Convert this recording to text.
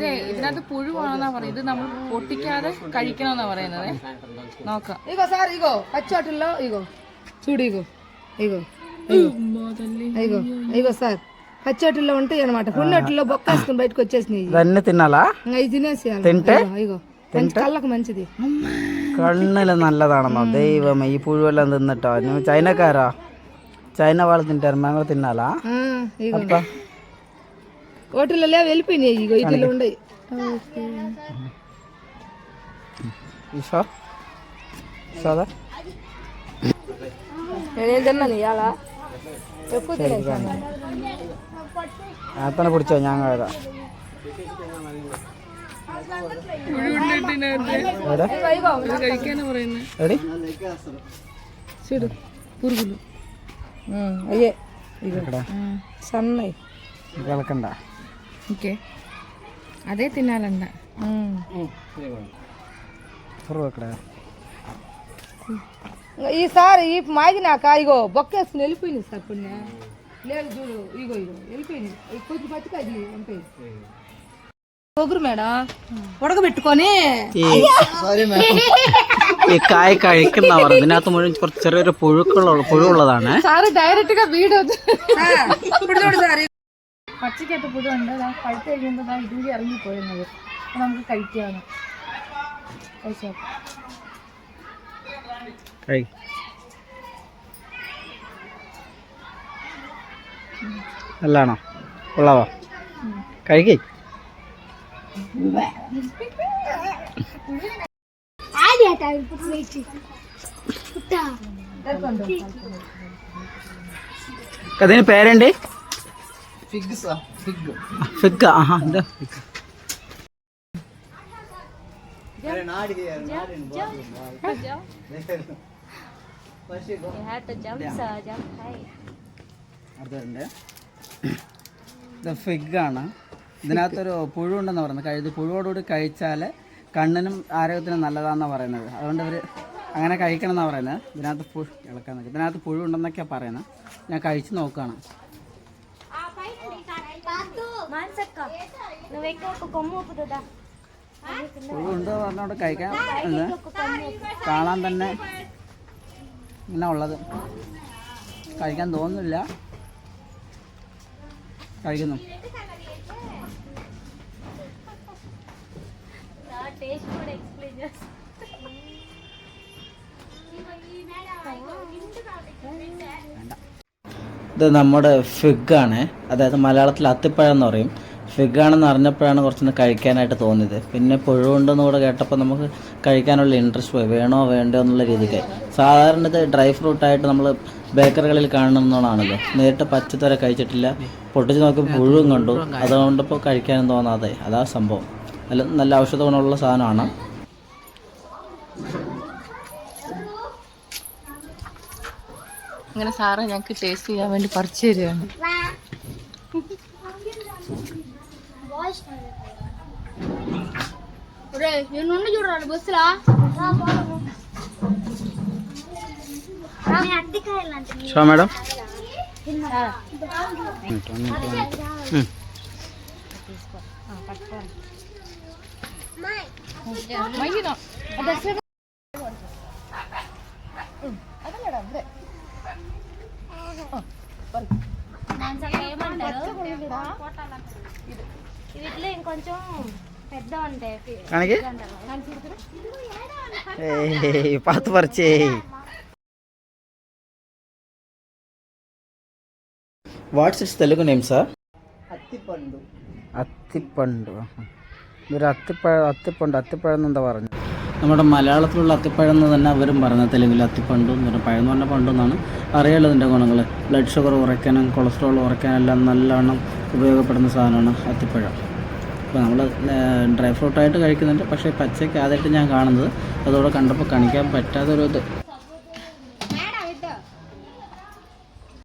ഇതേ ഇതിനകത്ത് പുഴുവാണെന്നാ പറയുന്നത് ഇത് നമ്മൾ പൊട്ടിക്കാതെ കഴിക്കണമെന്നാ പറയുന്നത് നോക്കാം ఇగో సార్ ఇగో పచ్చోటిల్లో ఇగో చూడు ఇగో ఇగో ఇగో ఇగో సార్ పచ్చోటిల్లో ఉంటాయి అనమాట పున్నోటిల్లో బొక్క వేసుకుని బయటకు వచ్చేసినాయి തന്നെ తినాలా ఇంకా ఇది తినేసేయాలి తింటే? ఇగో, ఇగో మంచి కళ్ళకు మంచిది കണ്ണില് നല്ലതാണെന്നോ ദൈവമേ ഈ പുഴുവെല്ലാം തിന്നിട്ടോ നിങ്ങൾ ചൈനക്കാരാ ചൈന వాళ్ళు తింటారు మేము కూడా తినాలా ఆ, ఇగో అబ్బా ഹോട്ടലല്ലേ വെളുപ്പിനി കൊയ്ത്തിലുണ്ട് പിടിച്ചോ ഞാൻ അയ്യേ. സണ്ണേ കേൾക്കണ്ട ഓക്കെ അതേ തിന്നാലണ്ട పురుగు ఇక్కడ ఈసారి ఈ మాగినాక ఇగో బొక్కేసుకుని వెళ్ళిపోయింది సార్ పుణ్య లేదు చూడు ఇగో ఇగో వెళ్ళిపోయింది ఈ కొంచెం పచ్చిక అది ఉంటాయి పొగురు మేడం ఉడకబెట్టుకొని ഈ കായ് കഴിക്കുന്ന പറ ഇതിനകത്ത് മുഴുവൻ കുറച്ച് ചെറിയൊരു പുഴുക്കളുള്ള പുഴുള്ളതാണ് സാറ് ഡയറക്റ്റ് గా വീട് പച്ചയ്ക്കകത്ത് പുഴുണ്ട് അതാ പഴുത്ത് കഴിയുമ്പോൾ അതാ ഇതിൽ ഇറങ്ങിപ്പോരുന്നത് അപ്പം നമുക്ക് കഴിക്കാം. കഴിച്ചോ. ഉള്ളവോ കഴിക്കേ അതിന് പേരുണ്ട് ഫിഗ്. ആഹാ എന്താ ഫിഗ്? ഇത്. ഫിഗാണ്. ഇതിനകത്തൊരു പുഴു ഉണ്ടെന്ന് പറയുന്നത് കഴുത് പുഴുവോടുകൂടി കഴിച്ചാൽ കണ്ണിനും ആരോഗ്യത്തിനും നല്ലതാണെന്നാണ് പറയുന്നത്. അതുകൊണ്ട് ഇവർ അങ്ങനെ കഴിക്കണം എന്നാണ് പറയുന്നത്. ഇതിനകത്ത് പുഴു ഇളക്കാൻ ഇതിനകത്ത് പുഴു ഉണ്ടെന്നൊക്കെയാണ് പറയുന്നത്. ഞാൻ കഴിച്ച് നോക്കുകയാണ്. ഉണ്ട് പറഞ്ഞുകൊണ്ട് കഴിക്കാൻ? ഇത് കാണാൻ തന്നെ ഇങ്ങനെ ഉള്ളത്. കഴിക്കാൻ തോന്നുന്നില്ല. കഴിക്കുന്നു. ഇത് നമ്മുടെ ഫിഗാണ്. അതായത് മലയാളത്തിൽ അത്തിപ്പഴം എന്ന് പറയും. ഫിഗാണെന്ന് അറിഞ്ഞപ്പോഴാണ് കുറച്ചൊന്ന് കഴിക്കാനായിട്ട് തോന്നിയത്. പിന്നെ പുഴുണ്ടെന്ന് കൂടെ കേട്ടപ്പോൾ നമുക്ക് കഴിക്കാനുള്ള ഇൻട്രസ്റ്റ് പോയി. വേണോ വേണ്ടോ എന്നുള്ള രീതിക്ക്. സാധാരണ ഇത് ഡ്രൈ ഫ്രൂട്ടായിട്ട് നമ്മൾ ബേക്കറികളിൽ കാണുന്നതാണല്ലോ. നേരിട്ട് പച്ചത്തര കഴിച്ചിട്ടില്ല. പൊട്ടിച്ച് നോക്കി പുഴുവും കണ്ടു. അതുകൊണ്ടിപ്പോൾ കഴിക്കാനും തോന്നാതെ. അതാ സംഭവം. നല്ല നല്ല ഔഷധ ഗുണമുള്ള സാധനമാണ്. അങ്ങനെ സാറ് ഞങ്ങൾക്ക് ടേസ്റ്റ് ചെയ്യാൻ വേണ്ടി പറിച്ചു തരികയാണ് ఎన్నుండి చూడాలి బస్సులా అట్టికాయలు అంటే ഷോ మేడం മയ്യനോ ఏమంటారు వీటిలో ఇంకొంచెం పెద్ద ఉంటాయి കാണിക്ക് ഏയ് path പറിച്ചേ what's it's Telugu name sir അത്തിപ്പണ്ടു അത്തിപ്പണ്ടു ഇതൊരു അത്തിപ്പഴ അത്തിപ്പണ്ട് അത്തിപ്പഴം എന്താ പറഞ്ഞു നമ്മുടെ മലയാളത്തിലുള്ള അത്തിപ്പഴം എന്ന് തന്നെ അവരും പറഞ്ഞത് തെലുങ്കിൽ അത്തിപ്പണ്ടു എന്ന് പറഞ്ഞാൽ പഴം എന്ന് പറഞ്ഞാൽ പണ്ടെന്നാണ് അറിയാലോ ഇതിന്റെ ഗുണങ്ങൾ? ബ്ലഡ് ഷുഗർ കുറയ്ക്കാനും കൊളസ്ട്രോൾ കുറയ്ക്കാനെല്ലാം നല്ലവണ്ണം ഉപയോഗപ്പെടുന്ന സാധനമാണ് അത്തിപ്പഴം. അപ്പോൾ നമ്മൾ ഡ്രൈ ഫ്രൂട്ടായിട്ട് കഴിക്കുന്നുണ്ട്. പക്ഷേ പച്ചയ്ക്ക് ആദ്യമായിട്ട് ഞാൻ കാണുന്നത്. അതോടെ കണ്ടപ്പോൾ കാണിക്കാൻ പറ്റാത്തൊരു ഇത്.